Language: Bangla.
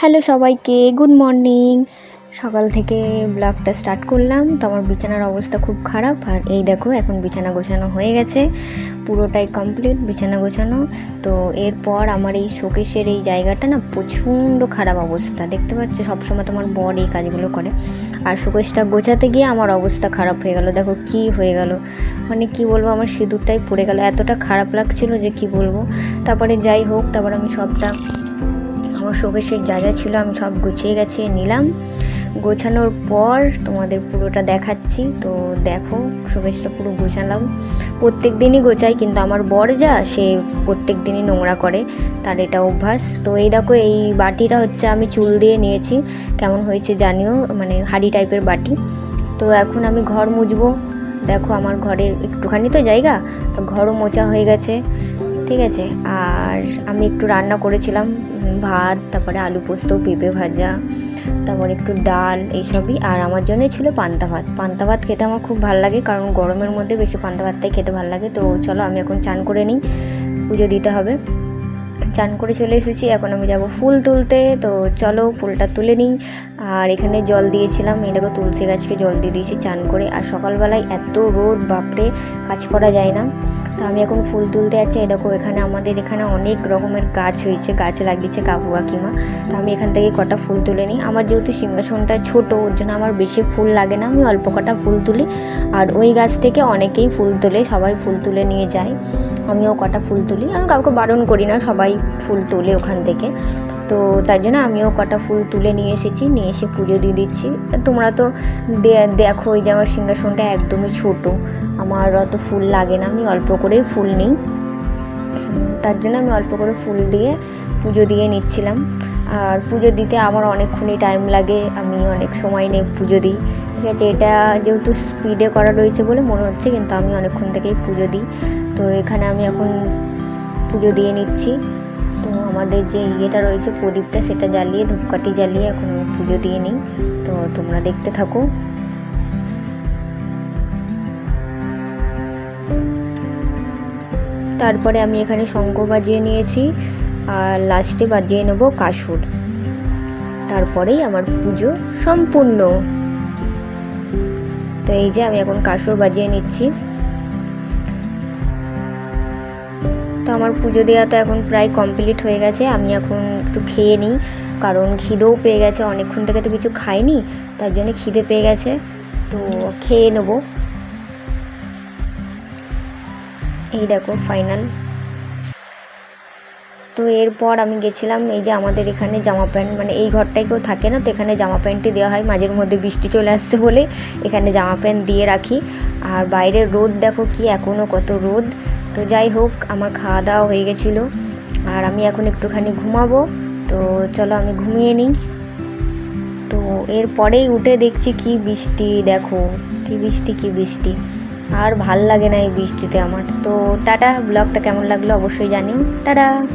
হ্যালো সবাইকে, গুড মর্নিং। সকাল থেকে ব্লগটা স্টার্ট করলাম। তো আমার বিছানার অবস্থা খুব খারাপ। আর এই দেখো, এখন বিছানা গোছানো হয়ে গেছে। পুরোটাই কমপ্লিট বিছানা গোছানো। তো এরপর আমার এই শোকেশের এই জায়গাটা না প্রচণ্ড খারাপ অবস্থা। দেখতে পাচ্ছ, সবসময় তোমার বর এই কাজগুলো করে। আর শোকেশটা গোছাতে গিয়ে আমার অবস্থা খারাপ হয়ে গেল। দেখো কি হয়ে গেল। মানে কি বলব, আমার সিঁদুরটাই পড়ে গেল। এতটা খারাপ লাগছিল যে কি বলব। তারপরে যাই হোক, তারপর আমি সবটা আমার শোকেশের যা যা ছিল আমি সব গুছিয়ে গেছে, নিলাম। গোছানোর পর তোমাদের পুরোটা দেখাচ্ছি। তো দেখো, শোকেশটা পুরো গোছালাম। প্রত্যেক দিনই গোছাই, কিন্তু আমার বর যা, সে প্রত্যেক দিনই নোংরা করে। তার এটা অভ্যাস। তো এই দেখো, এই বাটিটা হচ্ছে আমি চুল দিয়ে নিয়েছি। কেমন হয়েছে জানিও মানে হাড়ি টাইপের বাটি। তো এখন আমি ঘর মুছবো। দেখো, আমার ঘরের একটুখানি তো জায়গা, তো ঘরও মোচা হয়ে গেছে। ঠিক আছে। আর আমি একটু রান্না করেছিলাম ভাত, তারপরে আলু পোস্ত, পেঁপে ভাজা, তারপর একটু ডাল, এইসবই। আর আমার জন্য ছিল পান্তা ভাত। পান্তা ভাত খেতে আমার খুব ভালো লাগে, কারণ গরমের মধ্যে বেশি পান্তা ভাতটাই খেতে ভালো লাগে। তো চলো, আমি এখন চান করে নিই। পুজো দিতে হবে। চান করে চলে এসেছি। এখন আমি যাব ফুল তুলতে। তো চলো ফুলটা তুলে নিই। আর এখানে জল দিয়েছিলাম। এই দেখো তুলসী গাছকে জল দিয়ে দিয়েছি চান করে। আর সকালবেলায় এত রোদ, বাপরে, কাজ করা যায় না। তো আমি এখন ফুল তুলতে যাচ্ছি। এই দেখো এখানে আমাদের এখানে অনেক রকমের গাছ হয়েছে। গাছ লাগিয়েছে কাকু কাকিমা। তো আমি এখান থেকে কটা ফুল তুলে নিই। আমার যেহেতু সিংহাসনটা ছোটো, ওর জন্য আমার বেশি ফুল লাগে না। আমি অল্প কটা ফুল তুলি। আর ওই গাছ থেকে অনেকেই ফুল তোলে। সবাই ফুল তুলে নিয়ে যায়। আমিও কটা ফুল তুলি। আমি কাউকে বারণ করি না। সবাই ফুল তোলে ওখান থেকে। তো তার জন্য আমিও কটা ফুল তুলে নিয়ে এসেছি, নিয়ে এসে পুজো দিয়ে দিচ্ছি। তোমরা তো দেখো ওই যে আমার সিংহাসনটা একদমই ছোট। আমার অত ফুল লাগে না, আমি অল্প করেই ফুল নিই। তার জন্য আমি অল্প করে ফুল দিয়ে পুজো দিয়ে নিচ্ছিলাম। আর পুজো দিতে আমার অনেকক্ষণই টাইম লাগে, আমি অনেক সময় নিয়ে পুজো দিই। ঠিক আছে, এটা যেহেতু স্পিডে করা রয়েছে বলে মনে হচ্ছে, কিন্তু আমি অনেকক্ষণ থেকেই পুজো দিই। তো এখানে আমি এখন পুজো দিয়ে নিচ্ছি। আমাদের যে ইয়েটা রয়েছে প্রদীপটা, সেটা জ্বালিয়ে, ধূপকাঠি জ্বালিয়ে এখন আমি পুজো দিয়ে নিই। তো তোমরা দেখতে থাকো। তারপরে আমি এখানে শঙ্খ বাজিয়ে নিয়েছি, আর লাস্টে বাজিয়ে নেব কাসুর। তারপরেই আমার পুজো সম্পূর্ণ। তো এই যে আমি এখন কাসুর বাজিয়ে নিচ্ছি। তো আমার পুজো দেওয়া তো এখন প্রায় কমপ্লিট হয়ে গেছে। আমি এখন একটু খেয়ে নিই, কারণ খিদেও পেয়ে গেছে। অনেকক্ষণ থেকে তো কিছু খাইনি, তার জন্য খিদে পেয়ে গেছে। তো খেয়ে নেব। এই দেখো ফাইনাল তো এরপর আমি গেছিলাম এই যে আমাদের এখানে জামা প্যান্ট মানে এই ঘরটায় কেউ থাকে না, তো এখানে জামা প্যান্টই দেওয়া হয়। মাঝের মধ্যে বৃষ্টি চলে আসছে বলে এখানে জামা প্যান্ট দিয়ে রাখি। আর বাইরের রোদ দেখো কি এখনও কত রোদ। তো যাই হোক, আমার খাওয়া দাওয়া হয়ে গেছিল। আর আমি এখন একটুখানি ঘুমাবো। তো চলো আমি ঘুমিয়ে নিই। তো এরপরেই উঠে দেখছি কি বৃষ্টি, দেখো। কি বৃষ্টি কি বৃষ্টি। আর ভালো লাগে না এই বৃষ্টিতে আমার। তো টাটা, ব্লগটা কেমন লাগল অবশ্যই জানিও। টাটা!